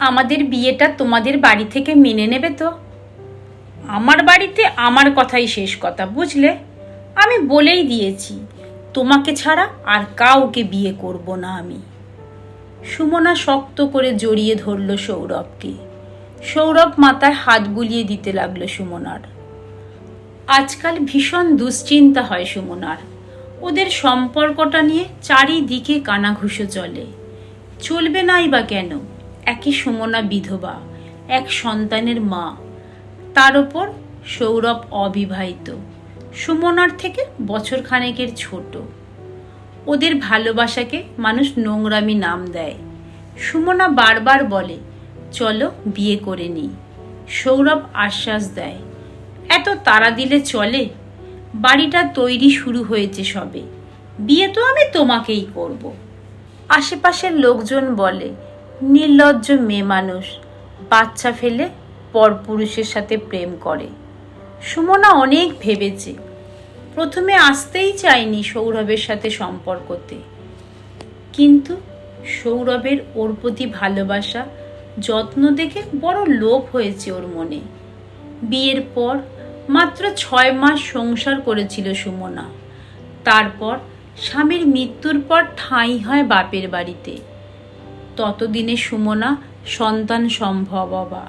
আমাদের বিয়েটা তোমাদের বাড়ি থেকে মেনে নেবে তো? আমার বাড়িতে আমার কথাই শেষ কথা, বুঝলে? আমি বলেই দিয়েছি, তোমাকে ছাড়া আর কাউকে বিয়ে করব না আমি। সুমনা শক্ত করে জড়িয়ে ধরল সৌরভকে। সৌরভ মাথায় হাত বুলিয়ে দিতে লাগল সুমনার। আজকাল ভীষণ দুশ্চিন্তা হয় সুমনার। ওদের সম্পর্কটা নিয়ে চারিদিকে কানাঘুষো চলে। চলবে নাই বা কেন? একই সুমনা বিধবা, এক সন্তানের মা। তার ওপর সৌরভ অবিবাহিত। সুমনার থেকে বছর খানেকের ছোট। ওদের ভালোবাসাকে মানুষ নোংরামি নাম দেয়। সুমনা বারবার বলে, চলো বিয়ে করে নিই। সৌরভ আশ্বাস দেয়, এত তাড়া দিলে চলে? বাড়িটা তৈরি শুরু হয়েছে সবে। বিয়ে তো আমি তোমাকেই করব। আশেপাশের লোকজন বলে নির্লজ্জ মেয়ে মানুষ। বাচ্চা ফেলে পরপুরুষের সাথে প্রেম করে। সুমনা অনেক ভেবেছে। প্রথমে আসতেই চায়নি সৌরভের সাথে সম্পর্কতে। কিন্তু সৌরভের ওর প্রতি ভালোবাসা, যত্ন দেখে বড় লোভ হয়েছে ওর মনে। বিয়ের পর মাত্র ছয় মাস সংসার করেছিল সুমনা। তারপর স্বামীর মৃত্যুর পর ঠাঁই হয় বাপের বাড়িতে। ততদিনে সুমনা সন্তান সম্ভববা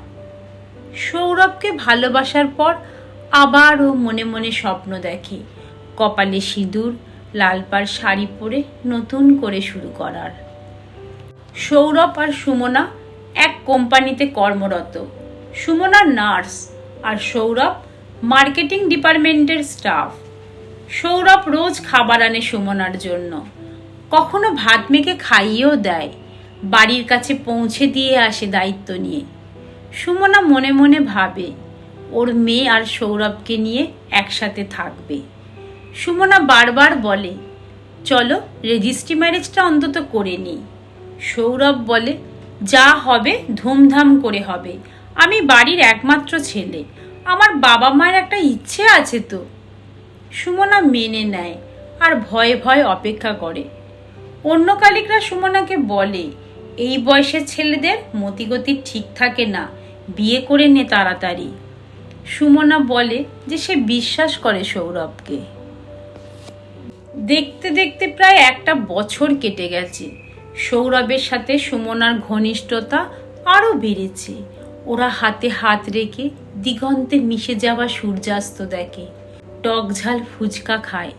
সৌরভকে ভালোবাসার পর আবারও মনে মনে স্বপ্ন দেখে। কপালে সিঁদুর, লালপার শাড়ি পরে নতুন করে শুরু করার। সৌরভ আর সুমনা এক কোম্পানিতে কর্মরত। সুমনা নার্স আর সৌরভ মার্কেটিং ডিপার্টমেন্টের স্টাফ। সৌরভ রোজ খাবার আনে সুমনার জন্য। কখনো ভাত মেখে খাইয়েও দেয়। বাড়ির কাছে পৌঁছে দিয়ে আসে দায়িত্ব নিয়ে। সুমনা মনে মনে ভাবে, ওর মেয়ে আর সৌরভকে নিয়ে একসাথে থাকবে। সুমনা বারবার বলে, চলো রেজিস্ট্রি ম্যারেজটা অন্তত করে নিই। সৌরভ বলে, যা হবে ধুমধাম করে হবে। আমি বাড়ির একমাত্র ছেলে। আমার বাবা মায়ের একটা ইচ্ছে আছে তো। সুমনা মেনে নেয় আর ভয়ে ভয়ে অপেক্ষা করে। অন্য কালিকরা সুমনাকে বলে এই বয়সের ছেলেদের মতিগতি ঠিক থাকে না। বিয়ে করে নে তাড়াতাড়ি। সুমনা বলে যে সে বিশ্বাস করে সৌরভকে। দেখতে দেখতে প্রায় একটা বছর কেটে গেছে। সৌরভের সাথে সুমনার ঘনিষ্ঠতা আরও বেড়েছে। ওরা হাতে হাত রেখে দিগন্তে মিশে যাওয়া সূর্যাস্ত দেখে। টক ঝাল ফুচকা খায়।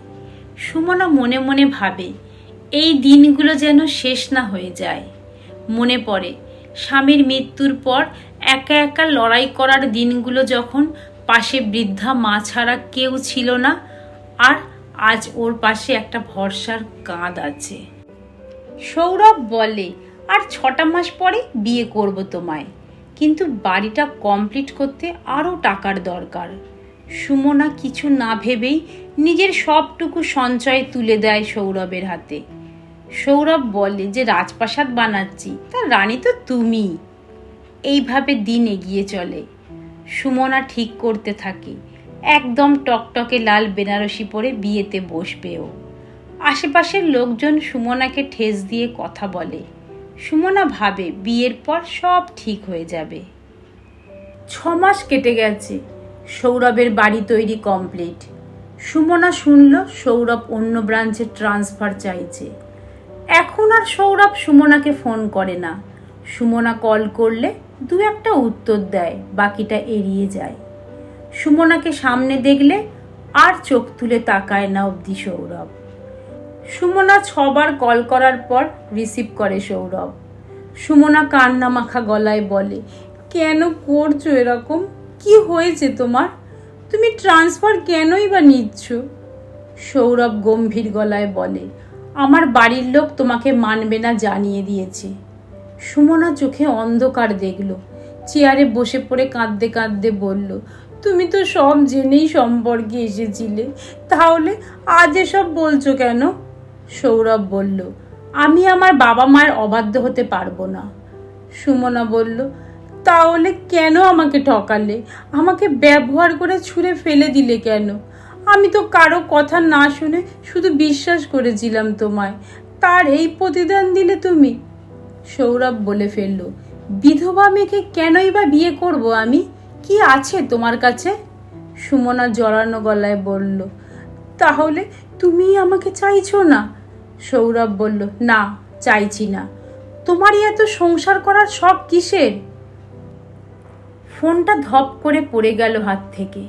সুমনা মনে মনে ভাবে, এই দিনগুলো যেন শেষ না হয়ে যায়। মনে পড়ে। স্বামীর মৃত্যুর পর একা একা লড়াই করার দিনগুলো যখন পাশে বৃদ্ধা মা ছাড়া কেউ ছিল না, আর আজ ওর পাশে একটা ভরসার কাঁধ আছে। সৌরভ বলে, আর ছটা মাস পরে বিয়ে করব তোমায়। কিন্তু বাড়িটা কমপ্লিট করতে আরও টাকার দরকার। সুমনা কিছু না ভেবেই নিজের সবটুকু সঞ্চয় তুলে দেয় সৌরভের হাতে। সৌরভ বলে যে রাজপ্রাসাদ বানাচ্ছি, তার রানী তো তুমি। এইভাবে দিন এগিয়ে চলে। সুমনা ঠিক করতে থাকে। একদম টকটকে লাল বেনারসি পরে বিয়েতে বসবেও। আশেপাশের লোকজন সুমনাকে ঠেস দিয়ে কথা বলে। সুমনা ভাবে, বিয়ের পর সব ঠিক হয়ে যাবে। ছ মাস কেটে গেছে। সৌরভের বাড়ি তৈরি কমপ্লিট। সুমনা শুনল সৌরভ অন্য ব্রাঞ্চে ট্রান্সফার চাইছে। এখন আর সৌরভ সুমনাকে ফোন করে না। সুমনা কল করলে দু একটা উত্তর দেয়, বাকিটা এড়িয়ে যায়। সুমনাকে সামনে দেখলে আর চোখ তুলে তাকায় না অবধি সৌরভ। সুমনা ছবার কল করার পর রিসিভ করে সৌরভ। সুমনা কান্না মাখা গলায় বলে, কেন করছ এরকম? কি হয়েছে তোমার? তুমি ট্রান্সফার কেনই বা নিচ্ছ? সৌরভ গম্ভীর গলায় বলে আমার বাড়ির লোক তোমাকে মানবে না জানিয়ে দিয়েছে। সুমনা চোখে অন্ধকার দেখল। চেয়ারে বসে পড়ে কাঁদতে কাঁদতে বলল, তুমি তো সব জেনেই সম্পর্কে এসেছিলে, তাহলে আজ এসব বলছো কেন? সৌরভ বলল, আমি আমার বাবা মায়ের অবাধ্য হতে পারব না। সুমনা বলল, তাহলে কেন আমাকে ঠকালে? আমাকে ব্যবহার করে ছুঁড়ে ফেলে দিলে কেন? আমি তো কারও কথা না শুনে শুধু বিশ্বাস করেছিলাম তোমায়। তার এই প্রতিদান দিলে তুমি? সৌরভ বলে ফেলল, বিধবা মেয়েকে কেনই বা বিয়ে করব আমি? কি আছে তোমার কাছে? সুমনা জড়ানো গলায় বলল, তাহলে তুমি আমাকে চাইছো না? সৌরভ বলল, না, চাইছি না। তোমারই এত সংসার করার শখ কিসের? ফোনটা ধপ করে পড়ে গেল হাত থেকে।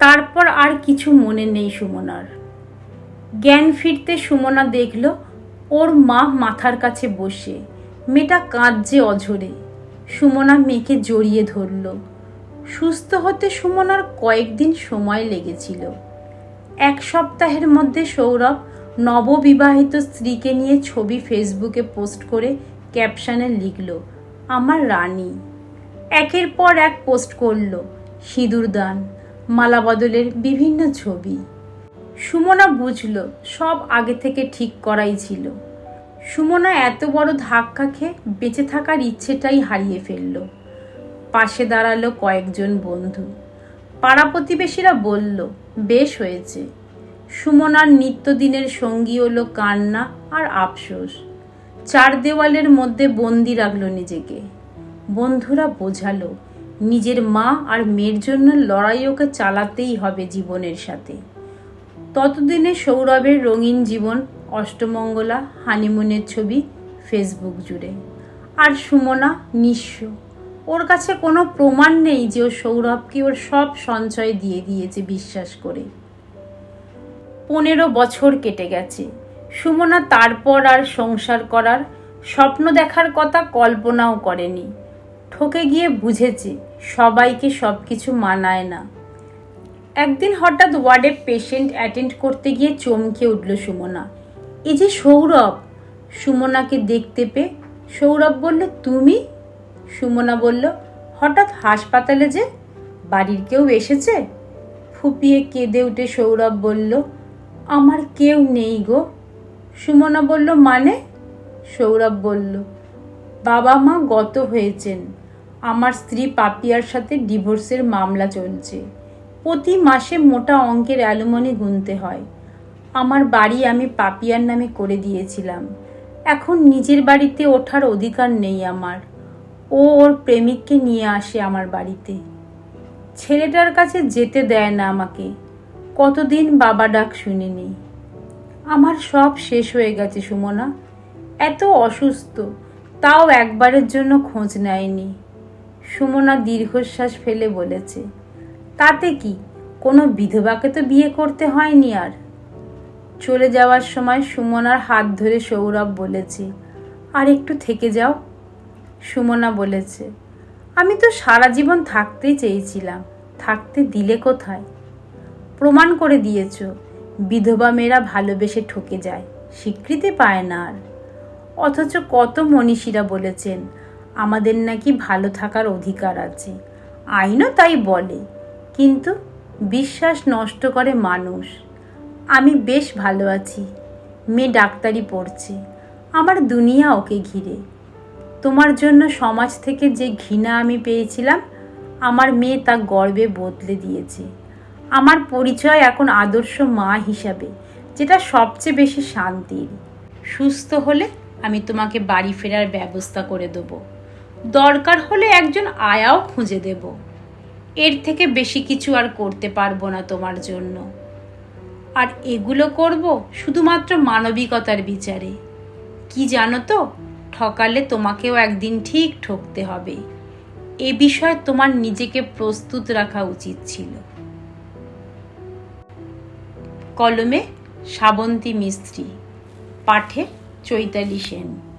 তারপর আর কিছু মনে নেই সুমনার। জ্ঞান ফিরতে সুমনা দেখল, ওর মা মাথার কাছে বসে। মেয়েটা কাঁদছে অঝরে। সুমনা মেয়েকে জড়িয়ে ধরল। সুস্থ হতে সুমনার কয়েকদিন সময় লেগেছিল। এক সপ্তাহের মধ্যে সৌরভ নববিবাহিত স্ত্রীকে নিয়ে ছবি ফেসবুকে পোস্ট করে ক্যাপশনে লিখল, আমার রানী। একের পর এক পোস্ট করল, সিঁদুরদান। মালা বদলের বিভিন্ন ছবি। সুমনা বুঝল, সব আগে থেকে ঠিক করাই ছিল। সুমনা এত বড় ধাক্কা খেয়ে বেঁচে থাকার ইচ্ছেটাই হারিয়ে ফেলল। পাশে দাঁড়াল কয়েকজন বন্ধু। পাড়া প্রতিবেশীরা বলল, বেশ হয়েছে। সুমনার নিত্যদিনের সঙ্গী হলো কান্না আর আফসোস। চার দেওয়ালের মধ্যে বন্দি রাখল নিজেকে। বন্ধুরা বোঝালো নিজের মা আর মেয়ের জন্য লড়াই ওকে চালাতেই হবে জীবনের সাথে। ততদিনে সৌরভের রঙিন জীবন, অষ্টমঙ্গলা, হানিমুনের ছবি, ফেসবুক জুড়ে। আর সুমনা নিঃস্ব। ওর কাছে কোনো প্রমাণ নেই যে ও সৌরভকে ওর সব সঞ্চয় দিয়ে দিয়েছে বিশ্বাস করে। পনেরো বছর কেটে গেছে। সুমনা তারপর আর সংসার করার, স্বপ্ন দেখার কথা কল্পনাও করেনি। ঠকে গিয়ে বুঝেছে সবাইকে সব কিছু মানায় না। একদিন হঠাৎ ওয়ার্ডে পেশেন্ট অ্যাটেন্ড করতে গিয়ে চমকে উঠল সুমনা। এই যে সৌরভ, সুমনাকে দেখতে পেয়ে সৌরভ বলল, তুমি? সুমনা বলল, হঠাৎ হাসপাতালে যে বাড়ির কেউ এসেছে? ফুপিয়ে কেঁদে উঠে সৌরভ বলল, আমার কেউ নেই গো। সুমনা বলল মানে? সৌরভ বলল, বাবা মা গত হয়েছেন। আমার স্ত্রী পাপিয়ার সাথে ডিভোর্সের মামলা চলছে। প্রতি মাসে মোটা অঙ্কের অ্যালুমনি গুনতে হয়। আমার বাড়ি আমি পাপিয়ার নামে করে দিয়েছিলাম। এখন নিজের বাড়িতে ওঠার অধিকার নেই আমার। ও ওর প্রেমিককে নিয়ে আসে আমার বাড়িতে। ছেলেটার কাছে যেতে দেয় না আমাকে। কতদিন বাবা ডাক শুনিনি। আমার সব শেষ হয়ে গেছে সুমনা। এত অসুস্থ, তাও একবারের জন্য খোঁজ নেয়নি। সুমনা দীর্ঘশ্বাস ফেলে বলেছে, তাতে কি? কোনো বিধবাকে তো বিয়ে করতে হয়নি আর? চলে যাওয়ার সময় সুমনার হাত ধরে সৌরভ বলেছে, আর একটু থেকে যাও। সুমনা বলেছে, আমি তো সারা জীবন থাকতেই চেয়েছিলাম, থাকতে দিলে কোথায়? প্রমাণ করে দিয়েছ, বিধবা মেয়েরা ভালোবেসে ঠকে যায়, স্বীকৃতি পায় না আর। অথচ কত মনীষীরা বলেছেন আমাদের নাকি ভালো থাকার অধিকার আছে। আইনও তাই বলে, কিন্তু বিশ্বাস নষ্ট করে মানুষ। আমি বেশ ভালো আছি, মেয়ে ডাক্তারি পড়ছে, আমার দুনিয়া ওকে ঘিরে। তোমার জন্য সমাজ থেকে যে ঘৃণা আমি পেয়েছিলাম, আমার মেয়ে তা গর্বে বদলে দিয়েছে। আমার পরিচয় এখন আদর্শ মা হিসাবে, যেটা সবচেয়ে বেশি শান্তির। সুস্থ হলে আমি তোমাকে বাড়ি ফেরার ব্যবস্থা করে দেবো। দরকার হলে একজন আয়াও খুঁজে দেব। এর থেকে বেশি কিছু আর করতে পারব না তোমার জন্য। আর এগুলো করব শুধুমাত্র মানবিকতার বিচারে। কি জানো তো, ঠকালে তোমাকেও একদিন ঠিক ঠকতে হবে। এ বিষয়ে তোমার নিজেকে প্রস্তুত রাখা উচিত ছিল। কলমে শ্রাবন্তী মিস্ত্রি, পাঠে চৈতালি সেন।